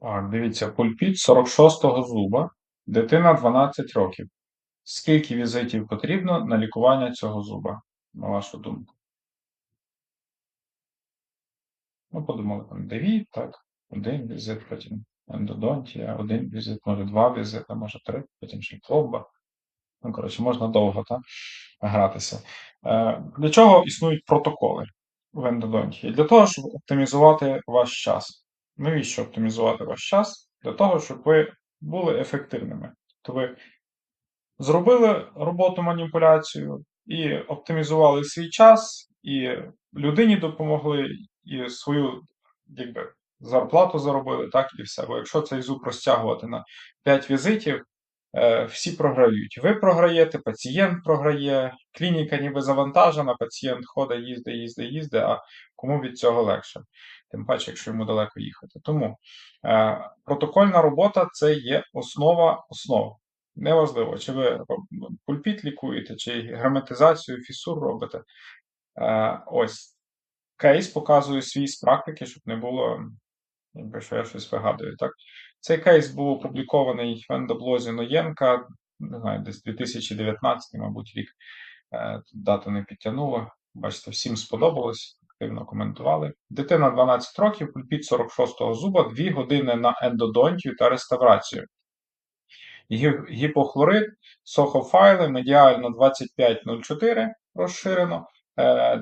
Так, дивіться, пульпіт 46-го зуба, дитина 12 років. Скільки візитів потрібно на лікування цього зуба, на вашу думку? Ну, подумали, там дві, так, один візит, потім ендодонтія, один візит, може два візити, може три, потім ще пломба. Ну, коротше, можна довго так, гратися. Е, Для чого існують протоколи в ендодонтії? Для того, щоб оптимізувати ваш час. Навіщо оптимізувати ваш час? Для того, щоб ви були ефективними. Тобто ви зробили роботу маніпуляцію і оптимізували свій час, і людині допомогли, і свою якби, зарплату заробили, так і все. Бо якщо цей зуб розтягувати на 5 візитів, всі програють. Ви програєте, пацієнт програє, клініка ніби завантажена, пацієнт ходить, їздить, їздить, їздить, а кому від цього легше? Тим паче, якщо йому далеко їхати. Тому е, протокольна робота це є основа основ. Неважливо, чи ви пульпіт лікуєте, чи герметизацію фісур робите. Е, ось кейс показує свій з практики, щоб не було, якби що я щось вигадую. Так? Цей кейс був опублікований в ендоблозі Ноєнка, не знаю, десь 2019, мабуть, рік. Е, дату не підтягнуло. Бачите, всім сподобалось, активно коментували. Дитина 12 років, пульпіт 46-го зуба, 2 години на ендодонтію та реставрацію. Гіпохлорид, сохофайли, медіально 2504 розширено,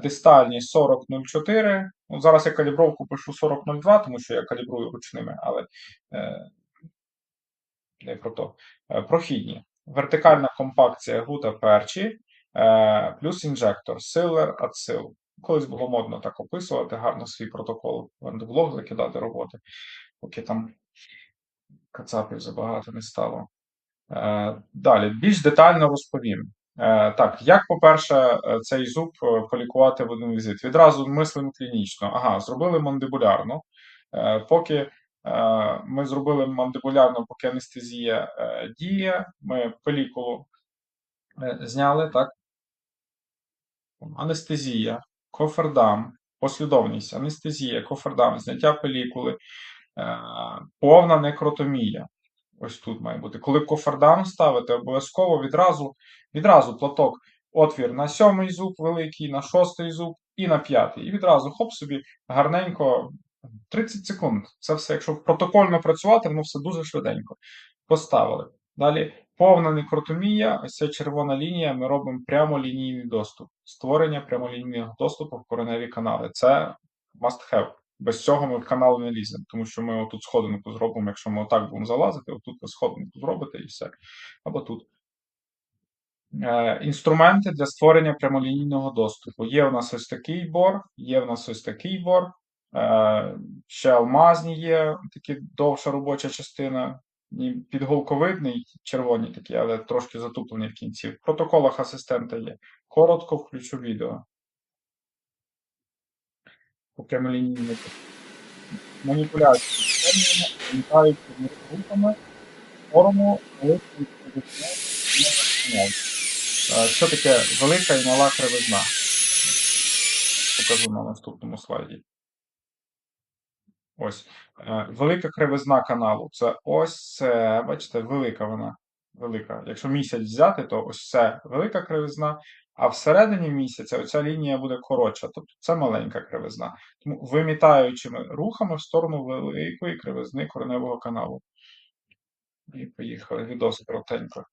дистальні 4004. Ну, Зараз я калібровку пишу 4002, тому що я калібрую ручними, але е, не про то. Е, прохідні. Вертикальна компакція гута перчі, е, плюс інжектор, силер, ацил. Колись було модно так описувати, гарно свій протокол в ендоблог закидати роботи, поки там кацапів забагато не стало. Е, далі, більш детально розповім. Е, так, як, по-перше, е, цей зуб полікувати в один візит? Відразу мислимо клінічно. Ага, зробили мандибулярно. Поки ми зробили мандибулярно, поки анестезія діє, ми пелікулу зняли, так? Анестезія, кофердам, послідовність, анестезія, кофердам, зняття пелікули, повна некротомія. Ось тут має бути. Коли кофердам ставите, обов'язково відразу відразу платок, отвір на сьомий зуб великий, на шостий зуб і на п'ятий. І відразу хоп собі гарненько 30 секунд. Це все, якщо протокольно працювати, воно все дуже швиденько. Поставили. Далі повна некротомія, ось ця червона лінія, ми робимо прямолінійний доступ. Створення прямолінійного доступу в кореневі канали. Це must have. Без цього ми в канал не ліземо, тому що ми отут сходинку зробимо, якщо ми отак будемо залазити, отут ви сходинку зробите і все. Або тут. Е, Інструменти для створення прямолінійного доступу. Є у нас ось такий бор, є у нас ось такий бор. Е, ще алмазні є, такі довша робоча частина. Підголковидний, червоні такі, але трошки затуплений в кінці. В протоколах асистента є. Коротко включу відео по прямолінійній маніпуляції виникають групами форму кривизни. Що таке велика і мала кривизна? Покажу на наступному слайді. Ось. Е, велика кривизна каналу. Це ось це, бачите, велика вона. Велика. Якщо місяць взяти, то ось це велика кривизна, а всередині місяця оця лінія буде коротша, тобто це маленька кривизна. Тому вимітаючими рухами в сторону великої кривизни кореневого каналу. І поїхали відос коротенько.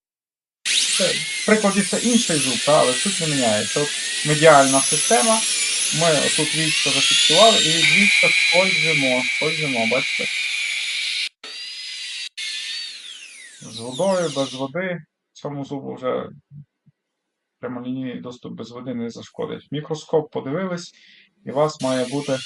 В прикладі це інший зуб, але суть не міняється. От медіальна система. Ми отут вічко зафіксували і від вічка скользимо, скользимо, бачите? З водою, без води. Цьому зубу вже прямолінійний доступ без води не зашкодить. Мікроскоп подивились, і у вас має бути.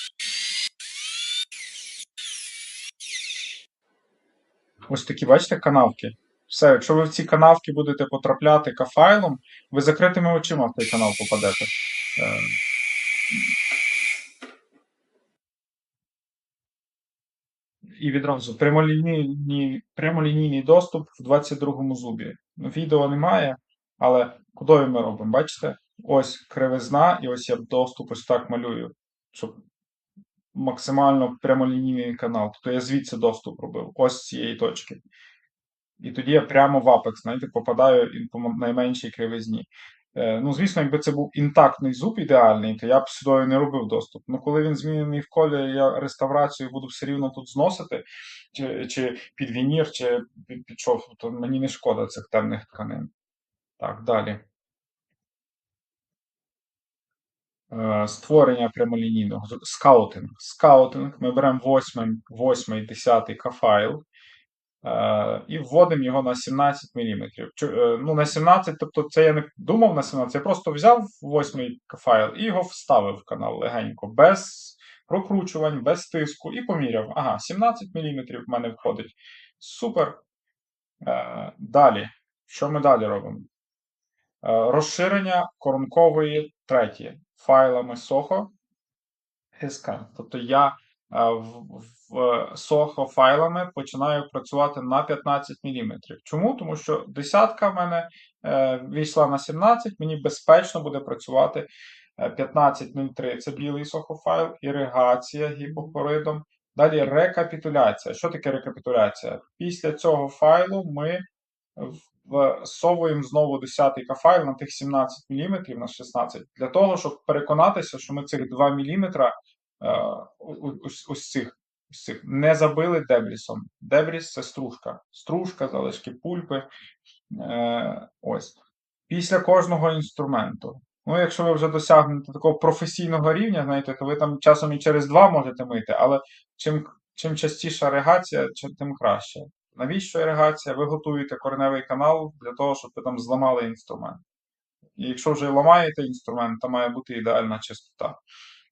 Ось такі, бачите, канавки. Все, якщо ви в ці канавки будете потрапляти кафайлом, ви закритими очима в цей канал попадете. Е, і відразу прямолінійний прямолінійний доступ в 22 зубі. Відео немає, але кудою ми робимо? Бачите? Ось кривизна, і ось я доступ ось так малюю, щоб максимально прямолінійний канал. Тобто я звідси доступ робив, ось з цієї точки. І тоді я прямо в Apex, знаєте, попадаю по найменшій кривизні. Е, ну, звісно, якби це був інтактний зуб ідеальний, то я б сюди не робив доступ. Ну, коли він змінений в колі, я реставрацію буду все рівно тут зносити, чи чи під вінір, чи під, під шов, то мені не шкода цих темних тканин. Так, далі. Е, створення прямолінійного скаутинг. Скаутинг. Ми беремо 8, 8 10 кафайл е, і вводимо його на 17 мм. Ну, на 17, тобто це я не думав на 17, я просто взяв 8 файл і його вставив в канал легенько, без прокручувань, без тиску, і поміряв. Ага, 17 мм в мене входить. Супер. Е, далі. Що ми далі робимо? Розширення коронкової треті файлами Soho SK. Тобто я в Soho файлами починаю працювати на 15 мм. Чому? Тому що десятка в мене е, війшла на 17, мені безпечно буде працювати 15.03. Це білий Soho файл, іригація гіпохлоридом. Далі рекапітуляція. Що таке рекапітуляція? Після цього файлу ми всовуємо знову 10 кафайл на тих 17 мм на 16 для того, щоб переконатися, що ми цих 2 мм е, ось, ось цих ось цих не забили дебрісом. Дебріс це стружка. Стружка, залишки пульпи. Е, ось. Після кожного інструменту. Ну, якщо ви вже досягнете такого професійного рівня, знаєте, то ви там часом і через два можете мити, але чим чим частіша регація, тим краще. Навіщо іригація? Ви готуєте кореневий канал для того, щоб ви там зламали інструмент. І якщо вже ламаєте інструмент, то має бути ідеальна чистота.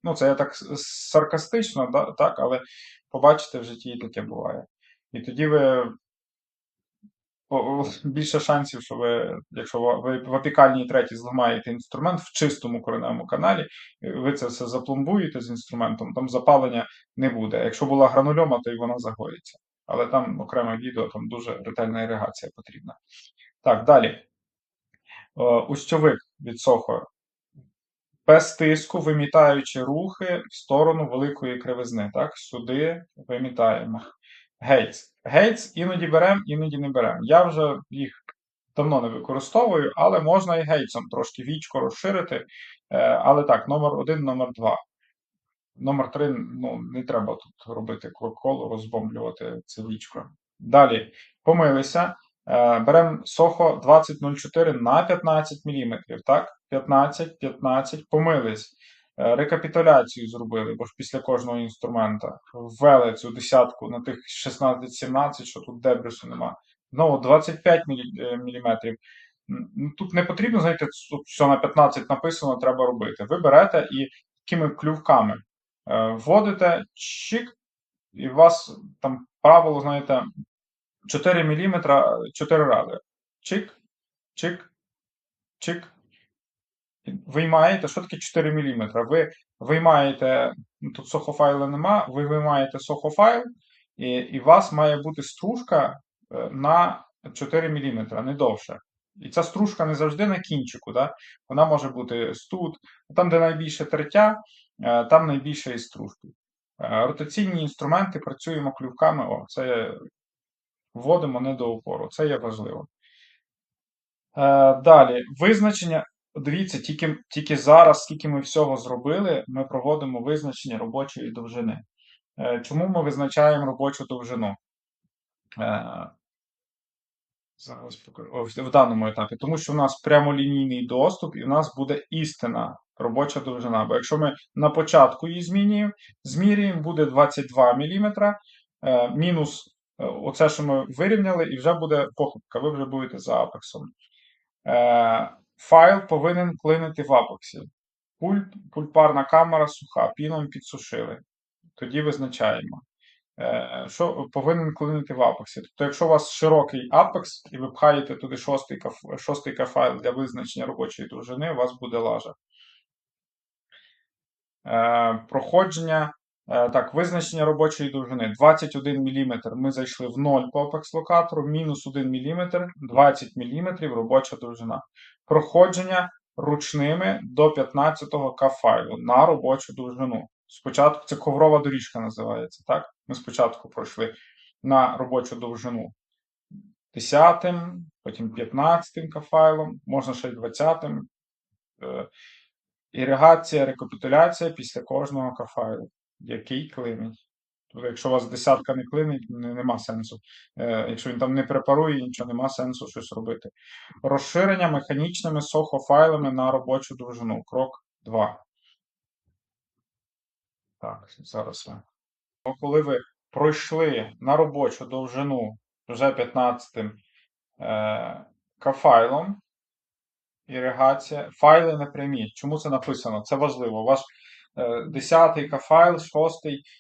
Ну, це я так саркастично, да, так, але побачите в житті і таке буває. І тоді ви більше шансів, що ви, якщо ви в опікальній треті зламаєте інструмент в чистому кореневому каналі, ви це все запломбуєте з інструментом, там запалення не буде. Якщо була гранульома, то й вона загоїться але там окреме відео, там дуже ретельна іригація потрібна. Так, далі. Е, устьовик від Сохо. Без тиску, вимітаючи рухи в сторону великої кривизни. Так, Сюди вимітаємо. Гейтс. Гейтс іноді беремо, іноді не беремо. Я вже їх давно не використовую, але можна і гейтсом трошки вічко розширити. Е, але так, номер один, номер два. Номер 3 ну, не треба тут робити коло, розбомблювати це вічко. Далі помилися. Е, Беремо Soho 2004 на 15 мм. Так, 15, 15, помились. Е, рекапітуляцію зробили, бо ж після кожного інструмента ввели цю десятку на тих 16-17, що тут дебрису нема. Знову 25 мм. Тут не потрібно, знаєте, тут все на 15 написано, треба робити. Ви берете і такими клювками Е, вводите чик, і у вас там правило, знаєте, 4 мм 4 рази. Чик, чик, чик. Виймаєте, що таке 4 мм? Ви виймаєте, ну, тут сохофайла нема, ви виймаєте сохофайл, і і у вас має бути стружка е, на 4 мм, не довше. І ця стружка не завжди на кінчику. Да? Вона може бути тут, там, де найбільше тертя, Е, там найбільше із стружки. Е, ротаційні інструменти працюємо клювками. О, це вводимо не до опору, це є важливо. Е, далі, визначення. Дивіться, тільки тільки зараз, скільки ми всього зробили, ми проводимо визначення робочої довжини. Чому ми визначаємо робочу довжину? Зараз покажу в даному етапі, тому що у нас прямолінійний доступ, і у нас буде істина робоча довжина. Бо якщо ми на початку її змінюємо, змірюємо, буде 22 мм, е, мінус е, оце, що ми вирівняли, і вже буде похибка, ви вже будете за апексом. Е, файл повинен клинити в апексі. Пульпарна камера суха, піном підсушили. Тоді визначаємо. Е, що повинен клинити в апексі. Тобто, якщо у вас широкий апекс, і ви пхаєте туди шостий шостий кафайл для визначення робочої довжини, у вас буде лажа. Е, проходження. Е, так, визначення робочої довжини 21 мм. Ми зайшли в 0 по апекс-локатору, мінус 1 мм, 20 мм робоча довжина. Проходження ручними до 15 го кафайлу на робочу довжину. Спочатку це коврова доріжка називається, так? Ми спочатку пройшли на робочу довжину 10, потім 15 кафайлом, можна ще й 20. Е, Іригація, рекапітуляція після кожного кафайлу, який клинить. Тобто, якщо у вас десятка не клинить, не- нема сенсу. Е, Якщо він там не препарує, нічого нема сенсу щось робити. Розширення механічними сохофайлами на робочу довжину. Крок 2. Так, зараз Коли ви пройшли на робочу довжину вже 15 е, кафайлом, іригація, файли не прямі. Чому це написано? Це важливо. Ваш е, 10 кафайл, 6,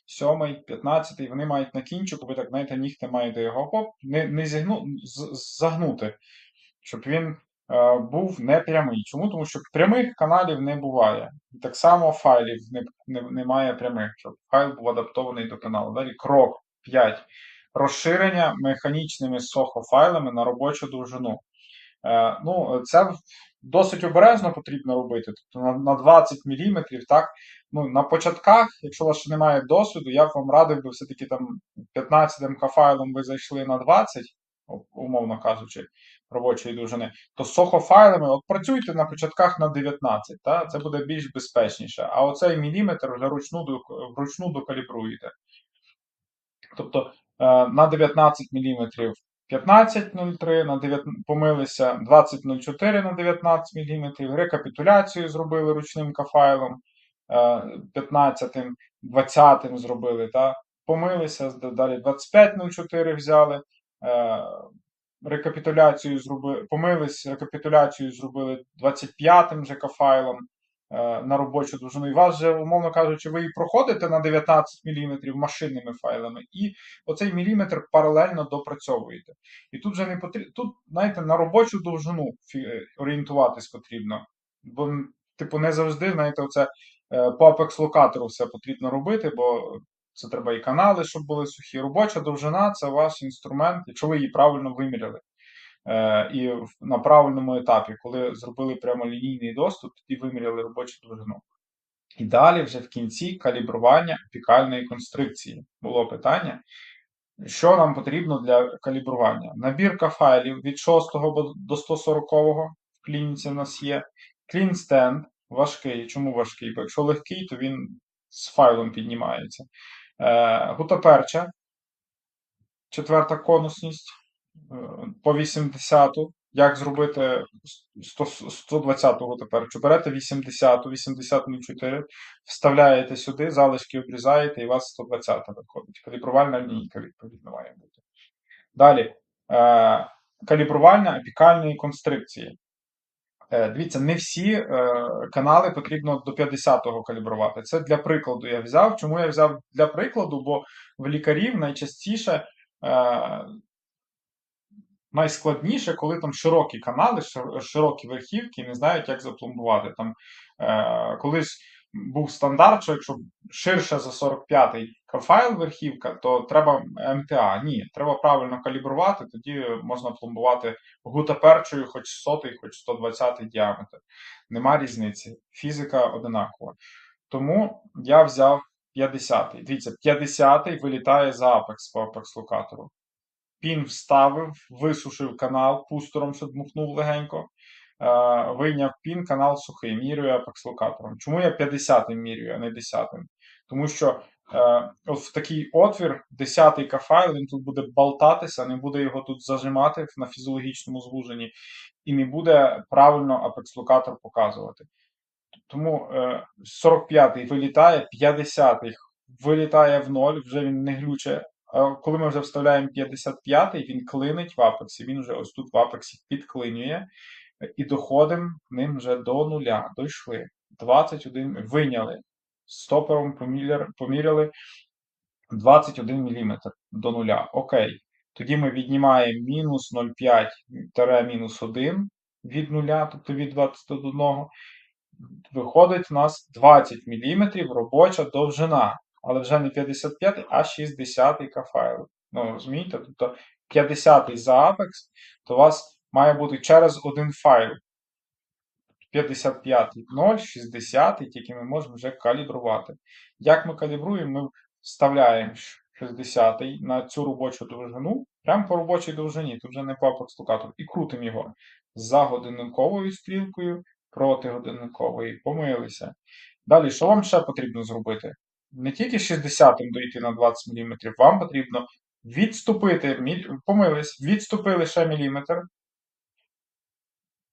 7, 15-й, вони мають на кінчику, ви так знаєте, нігти маєте його хоп, не, не зігну, з- загнути, щоб він е, був не прямий. Чому? Тому що прямих каналів не буває. Так само файлів не, не, немає прямих, щоб файл був адаптований до каналу. Далі крок 5. Розширення механічними сохо-файлами на робочу довжину. Е, ну, це досить обережно потрібно робити. Тобто на, на 20 мм, так. Ну, на початках, якщо у вас ще немає досвіду, я б вам радив би все-таки там 15 МК файлом ви зайшли на 20, у- умовно кажучи, робочої довжини, то з сохо-файлами от працюйте на початках на 19, та, це буде більш безпечніше. А оцей міліметр вже ручну, вручну докалібруєте. Тобто е, на 19 мм 15.03, на 9, помилися 20.04 на 19 мм, рекапітуляцію зробили ручним кафайлом е, 15, 20 зробили, та, помилися, далі 25.04 взяли, рекапітуляцію зробили, помились, рекапітуляцію зробили 25-м же кафайлом е, на робочу довжину. І вас же, умовно кажучи, ви і проходите на 19 мм машинними файлами, і оцей міліметр паралельно допрацьовуєте. І тут же не потрібно, тут, знаєте, на робочу довжину е, орієнтуватись потрібно. Бо, типу, не завжди, знаєте, оце е, по Apex локатору все потрібно робити, бо це треба і канали, щоб були сухі. Робоча довжина це ваш інструмент, якщо ви її правильно виміряли. Е, і на правильному етапі, коли зробили прямолінійний доступ, тоді виміряли робочу довжину. І далі, вже в кінці, калібрування апікальної констрикції. Було питання. Що нам потрібно для калібрування? Набірка файлів від 6 до 140 в клініці в нас є. Stand важкий. Чому важкий? Бо якщо легкий, то він з файлом піднімається. Е, гутаперча, четверта конусність е, по 80-ту. Як зробити 120 тепер? Чи берете 80, 80.04, вставляєте сюди, залишки обрізаєте, і у вас 120-та виходить. Калібрувальна лінійка, відповідно, має бути. Далі. Е, калібрувальна апікальної констрикції. Е, Дивіться, не всі е, канали потрібно до 50-го калібрувати. Це для прикладу я взяв. Чому я взяв для прикладу? Бо в лікарів найчастіше е, найскладніше, коли там широкі канали, широкі верхівки, не знають, як запломбувати. Там колись був стандарт, що якщо ширше за 45-й файл верхівка, то треба МТА. Ні, треба правильно калібрувати, тоді можна пломбувати гутаперчою, хоч 100, хоч 120 діаметр. Нема різниці. Фізика одинакова. Тому я взяв 50-й. Дивіться, 50-й вилітає за апекс по апекс локатору. Пін вставив, висушив канал, пустером ще дмухнув легенько. Е, вийняв пін, канал сухий, мірюю апекс локатором. Чому я 50-м мірюю, а не 10-м? Тому що е, от в такий отвір, 10-й кафайл, він тут буде болтатися, не буде його тут зажимати на фізіологічному звуженні, і не буде правильно апекс локатор показувати. Тому е, 45-й вилітає, 50-й вилітає в ноль, вже він не глюче. Коли ми вже вставляємо 55-й, він клинить в апексі, він вже ось тут в апексі підклинює, і доходимо ним вже до нуля. Дійшли. 21 виняли. Стопером поміряли, поміряли 21 мм до нуля. Окей. Тоді ми віднімаємо мінус 0,5 мінус 1 від нуля, тобто від 21. Виходить у нас 20 мм робоча довжина. Але вже не 55, а 60 кафайл. Ну, розумієте? Тобто 50 за Apex, то у вас має бути через один файл. 55 0, 60, тільки ми можемо вже калібрувати. Як ми калібруємо? Ми вставляємо 60 на цю робочу довжину, прямо по робочій довжині, тут вже не по апостукату, і крутимо його за годинниковою стрілкою проти годинникової, помилися. Далі, що вам ще потрібно зробити? Не тільки 60 дойти на 20 мм, вам потрібно відступити, помились, відступили ще міліметр,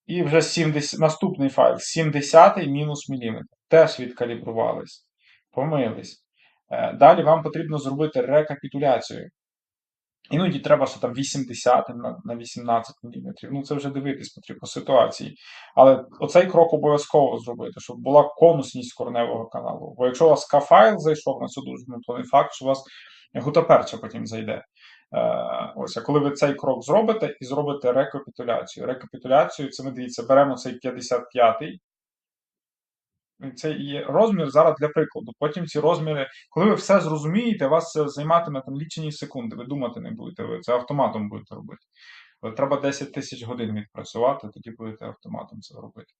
і вже 70, наступний файл 70 мінус міліметр. Теж відкалібрувались. Помились. Е, Далі вам потрібно зробити рекапітуляцію. Іноді треба, що там 80 на, на 18 мм. Ну, це вже дивитись потрібно ситуації. Але оцей крок обов'язково зробити, щоб була конусність корневого каналу. Бо якщо у вас К-файл зайшов на довжину, то не факт, що у вас гутаперча потім зайде. Е, ось, а коли ви цей крок зробите і зробите рекапітуляцію. Рекапітуляцію, це ми дивіться, беремо цей 55-й. Це є розмір зараз для прикладу. Потім ці розміри, коли ви все зрозумієте, вас це займатиме там лічені секунди. Ви думати не будете, ви це автоматом будете робити. Треба 10 тисяч годин відпрацювати, тоді будете автоматом це робити.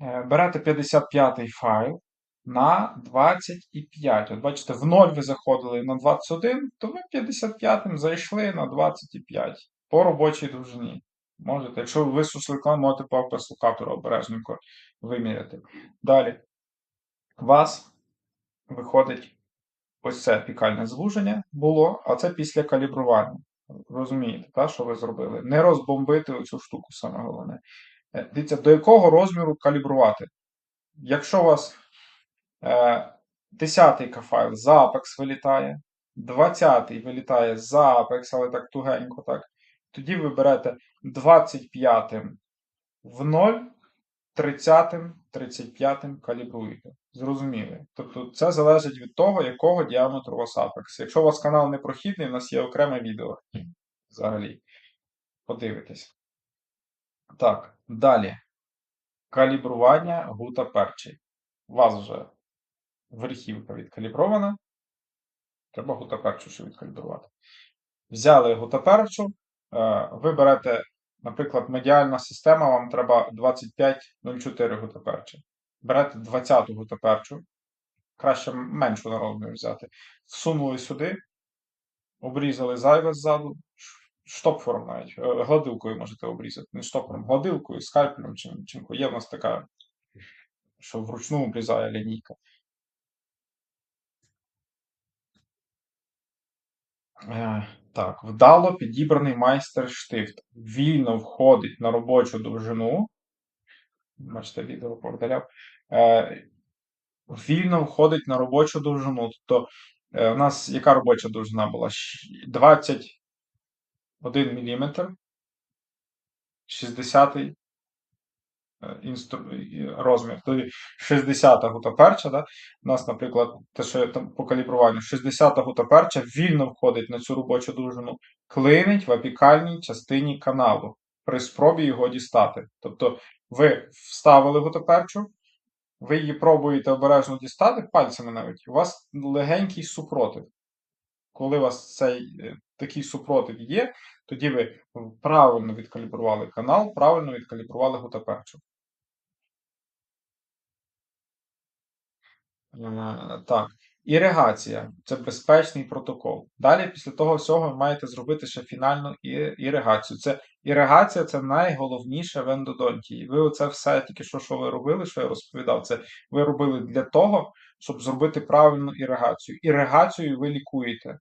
Е, Берете 55-й файл на 25. От бачите, в 0 ви заходили на 21, то ви 55-м зайшли на 25 по робочій довжині. Можете, якщо ви клан, можете по апесукатору обережненько виміряти. Далі. У вас виходить ось це пікальне звуження було, а це після калібрування. Розумієте, та, що ви зробили? Не розбомбити оцю штуку, саме головне. Е, Дивіться, до якого розміру калібрувати? Якщо у вас 10-й файл за Apex вилітає, 20-й вилітає за Apex, але так тугенько, так, тоді ви берете 25-м в 0, 30-м, 35-м калібруєте. Зрозуміли. Тобто це залежить від того, якого діаметру у вас Apex. Якщо у вас канал непрохідний, у нас є окреме відео взагалі. Подивитесь. Так, далі. Калібрування гута перчий. У вас вже верхівка відкалібрована. Треба гутаперчу ще відкалібрувати. Взяли гутаперчу, е, ви берете, наприклад, медіальна система, вам треба 25,04 готаперчі. Берете 20 гута перчу, краще меншу на взяти. Всунули сюди, обрізали зайве ззаду, штопфором навіть, е, гладилкою можете обрізати, не штопором, гладилкою, скальпелем, чим, чим є в нас така, що вручну обрізає лінійка. Е, Так, вдало підібраний майстер штифт. Вільно входить на робочу довжину. Бачите, відео повдаляв. Е, Вільно входить на робочу довжину. Тобто, е, у нас яка робоча довжина була? 21 мм. 60 інстру... розмір. Тоді 60-та гутаперча, да? у нас, наприклад, те, що я там по калібруванню, 60-та гутаперча вільно входить на цю робочу довжину, клинить в апікальній частині каналу при спробі його дістати. Тобто ви вставили гутаперчу, ви її пробуєте обережно дістати пальцями навіть, у вас легенький супротив. Коли у вас цей е, такий супротив є, тоді ви правильно відкалібрували канал, правильно відкалібрували гутаперчу. Так, іригація це безпечний протокол. Далі, після того всього, ви маєте зробити ще фінальну іригацію. Це іригація це найголовніше в ендодонтії. Ви оце все тільки що, що ви робили, що я розповідав, це ви робили для того, щоб зробити правильну іригацію. Іригацію ви лікуєте.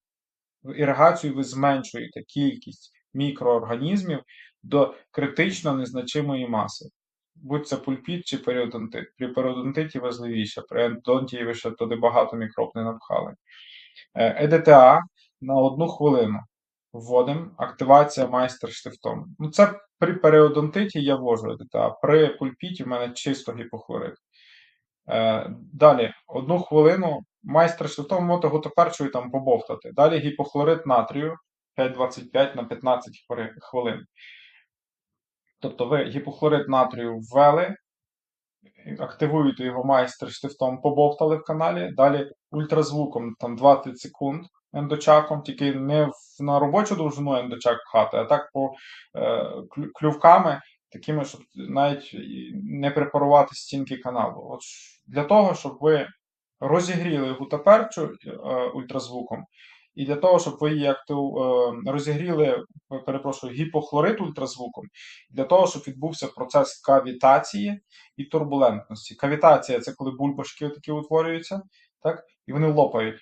Іригацію ви зменшуєте кількість мікроорганізмів до критично незначимої маси. Будь це пульпіт чи періодонтит. При періодонтиті важливіше, при ендонтії ще туди багато мікроб не напхали. Е, ЕДТА на одну хвилину вводимо активація майстер штифтом. Ну, це при періодонтиті я ввожу ЕДТА, при пульпіті в мене чисто гіпохлорид. Е, Далі, одну хвилину майстер штифтом можете гутоперчою там побовтати. Далі гіпохлорид натрію 5,25 на 15 хвилин. Тобто ви гіпохлорид натрію ввели, активуєте його майстер штифтом, побовтали в каналі, далі ультразвуком там 20 секунд ендочаком, тільки не на робочу довжину ендочак пхати, а так по е, клювками такими, щоб навіть не препарувати стінки каналу. От для того, щоб ви розігріли гутаперчу е, ультразвуком, і для того, щоб ви її е, розігріли, перепрошую, гіпохлорид ультразвуком, для того, щоб відбувся процес кавітації і турбулентності. Кавітація це коли бульбашки такі утворюються, так? і вони лопають.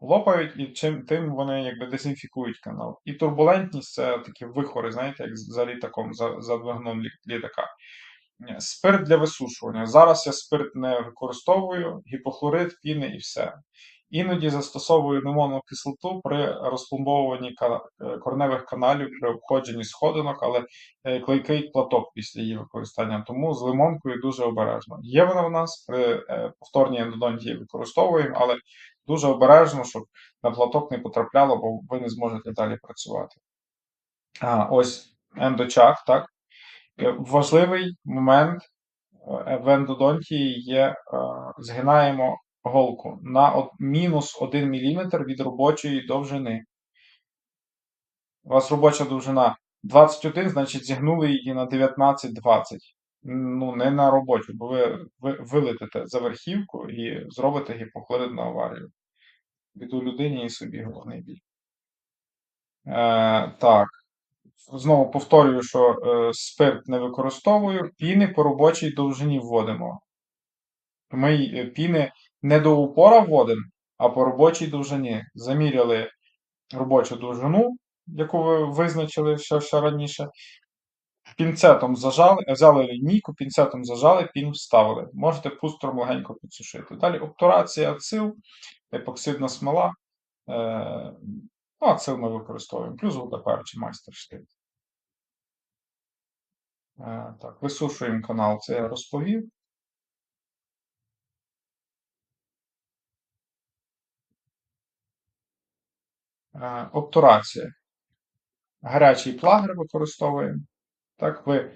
Лопають, і чим тим вони якби дезінфікують канал. І турбулентність це такі вихори, знаєте, як за літаком, за, за двигуном літака. Спирт для висушування. Зараз я спирт не використовую, гіпохлорид, піни і все. Іноді застосовую лимонну кислоту при розпломбовуванні е, кореневих каналів при обходженні сходинок, але е, клейкий платок після її використання. Тому з лимонкою дуже обережно. Є вона в нас при е, повторній ендодонтії використовуємо, але дуже обережно, щоб на платок не потрапляло, бо ви не зможете далі працювати. А, ось ендочак, так? Важливий момент в ендодонтії є, згинаємо голку на мінус 1 мм від робочої довжини. У вас робоча довжина 21, значить зігнули її на 19-20. Ну, не на робочу, бо ви, ви вилетите за верхівку і зробите гіпохлоридну аварію. Біду людині і собі головний біль. Е, так. Знову повторюю, що е, спирт не використовую, піни по робочій довжині вводимо. Ми е, піни не до упора вводимо, а по робочій довжині. Заміряли робочу довжину, яку ви визначили ще, ще раніше. Пінцетом зажали, взяли лінійку, пінцетом зажали, пін вставили. Можете пустером легенько підсушити. Далі обтурація ацил, епоксидна смола. Е, ну, ацил ми використовуємо, плюс гудапер чи майстерштиль. Е, так, висушуємо канал, це я розповів. Обтурація. Гарячий плагер використовуємо. Так, ви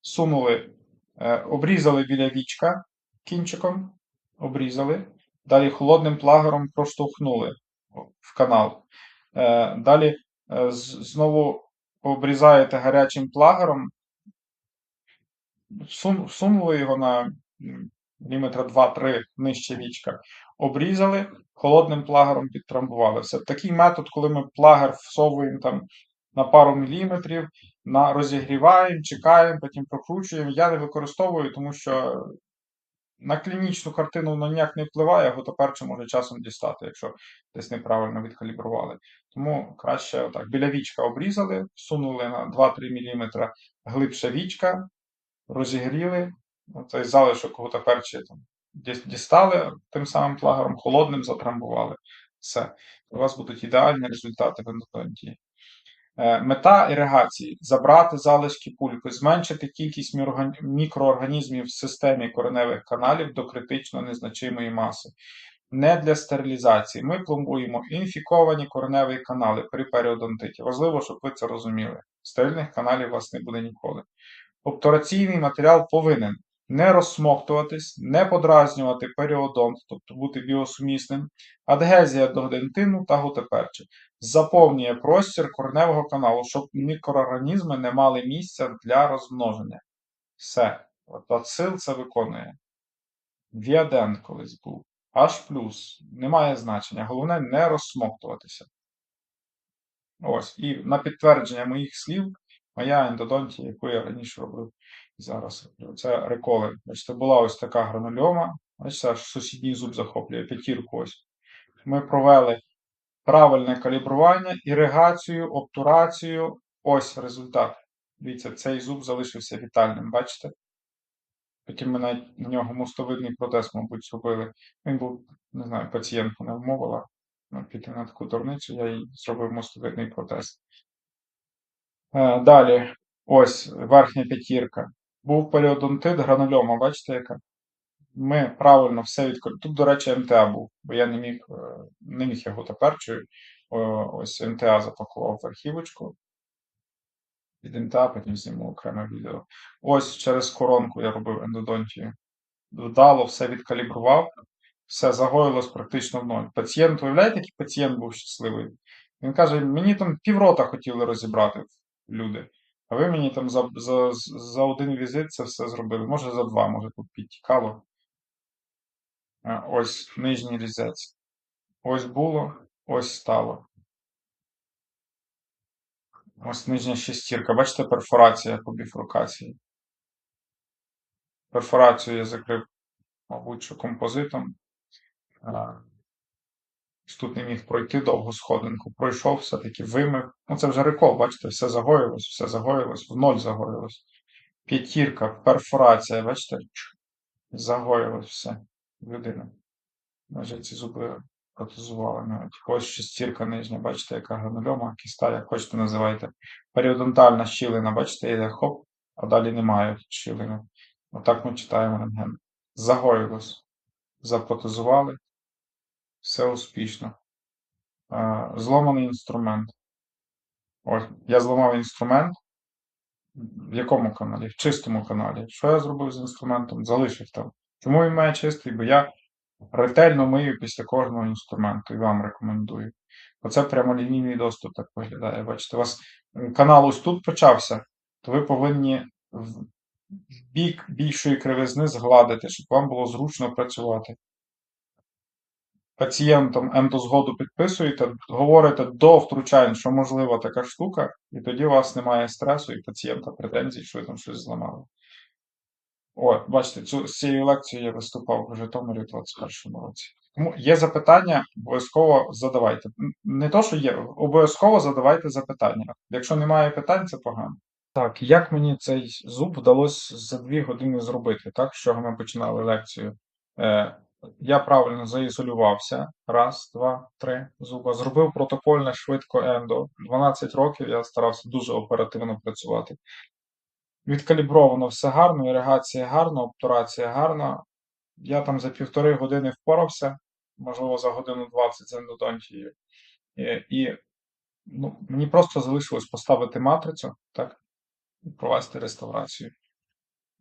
сунули, е, обрізали біля вічка кінчиком, обрізали. Далі холодним плагером проштовхнули в канал. Е, Далі е, знову обрізаєте гарячим плагером, сун- всунули його на міліметра 2-3 нижче вічка, обрізали, холодним плагером підтрамбували. Все. Такий метод, коли ми плагер всовуємо там на пару міліметрів, на розігріваємо, чекаємо, потім прокручуємо. Я не використовую, тому що на клінічну картину воно ніяк не впливає, гутоперче може часом дістати, якщо десь неправильно відкалібрували. Тому краще отак. Біля вічка обрізали, всунули на 2-3 мм глибше вічка, розігріли, цей залишок гутоперчі там дістали тим самим плагером, холодним затрамбували. Все. У вас будуть ідеальні результати в ендодонтії. Е, Мета іригації забрати залишки пульпи, зменшити кількість мікроорганізмів в системі кореневих каналів до критично незначимої маси. Не для стерилізації. Ми пломбуємо інфіковані кореневі канали при періодонтиті. Важливо, щоб ви це розуміли. Стерильних каналів у вас не буде ніколи. Обтураційний матеріал повинен не розсмоктуватись, не подразнювати періодонт, тобто бути біосумісним, адгезія до дентину та гутеперчик заповнює простір кореневого каналу, щоб мікроорганізми не мали місця для розмноження. Все. От ацил це виконує. Віадент колись був. H+, немає значення. Головне не розсмоктуватися. Ось. І на підтвердження моїх слів, моя ендодонтія, яку я раніше робив зараз. Це реколи. Бачите, була ось така гранульома. Бачите, аж сусідній зуб захоплює п'ятірку ось. Ми провели правильне калібрування, іригацію, обтурацію. Ось результат. Дивіться, цей зуб залишився вітальним, бачите? Потім ми навіть на нього мостовидний протез, мабуть, зробили. Він був, не знаю, пацієнтку не вмовила ну, піти на таку дурницю, я їй зробив мостовидний протез. Е, Далі, ось верхня п'ятірка. Був періодонтит, гранульома, бачите, яка? Ми правильно все відкрили. Тут, до речі, МТА був, бо я не міг, е, не міг його теперчою. Ось МТА запакував в архівочку. Від МТА, потім зніму окреме відео. Ось через коронку я робив ендодонтію. Вдало, все відкалібрував, все загоїлось практично в ноль. Пацієнт, уявляєте, який пацієнт був щасливий? Він каже: мені там піврота хотіли розібрати люди. А ви мені там за, за, за один візит це все зробили. Може за два, може тут підтікало. Ось нижній різець. Ось було, ось стало. Ось нижня шестірка. Бачите, перфорація по біфрукації. Перфорацію я закрив, мабуть, що композитом. Тут не міг пройти довгу сходинку. Пройшов, все-таки вимив. Ну, це вже рекол, бачите, все загоїлось, все загоїлось, в ноль загоїлось. П'ятірка, перфорація, бачите, загоїлось все. Людина. Може, ці зуби протезували навіть. Ось шестірка нижня, бачите, яка гранульома, кіста, як хочете називайте. Періодонтальна щілина, бачите, йде хоп, а далі немає щілини. Отак ми читаємо рентген. Загоїлось. Запротезували. Все успішно. Зломаний інструмент. Ось, я зламав інструмент. В якому каналі? В чистому каналі. Що я зробив з інструментом? Залишив там. Чому він має чистий? Бо я ретельно мию після кожного інструменту і вам рекомендую. Оце прямолінійний доступ так виглядає. Бачите, у вас канал ось тут почався, то ви повинні в бік більшої кривизни згладити, щоб вам було зручно працювати. Пацієнтам ендозгоду підписуєте, говорите до втручань, що можлива така штука, і тоді у вас немає стресу і пацієнта претензій, що ви там щось зламали. От, бачите, цю, з цією лекцією я виступав в Житомирі в 2021 році. Тому є запитання, обов'язково задавайте. Не то, що є, обов'язково задавайте запитання. Якщо немає питань, це погано. Так, як мені цей зуб вдалося за дві години зробити, так, з чого ми починали лекцію? Е, я правильно заізолювався. Раз, два, три зуба. Зробив протокольне швидко ендо. 12 років я старався дуже оперативно працювати. Відкалібровано все гарно, іригація гарна, обтурація гарна. Я там за півтори години впорався, можливо, за годину 20 з ендодонтією. І, і ну, мені просто залишилось поставити матрицю, так, і провести реставрацію.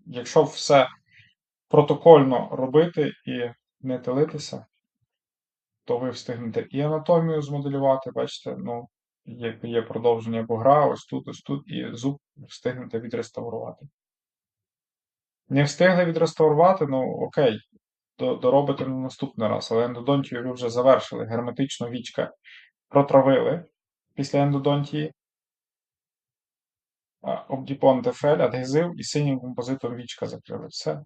Якщо все протокольно робити і не тилитися, то ви встигнете і анатомію змоделювати, бачите, ну, є, є продовження бугра, ось тут, ось тут, і зуб встигнете відреставрувати. Не встигли відреставрувати, ну окей, доробите на наступний раз, але ендодонтію ви вже завершили, герметично вічка протравили після ендодонтії. Обдіпон тефель, адгезив і синім композитом вічка закрили. Все.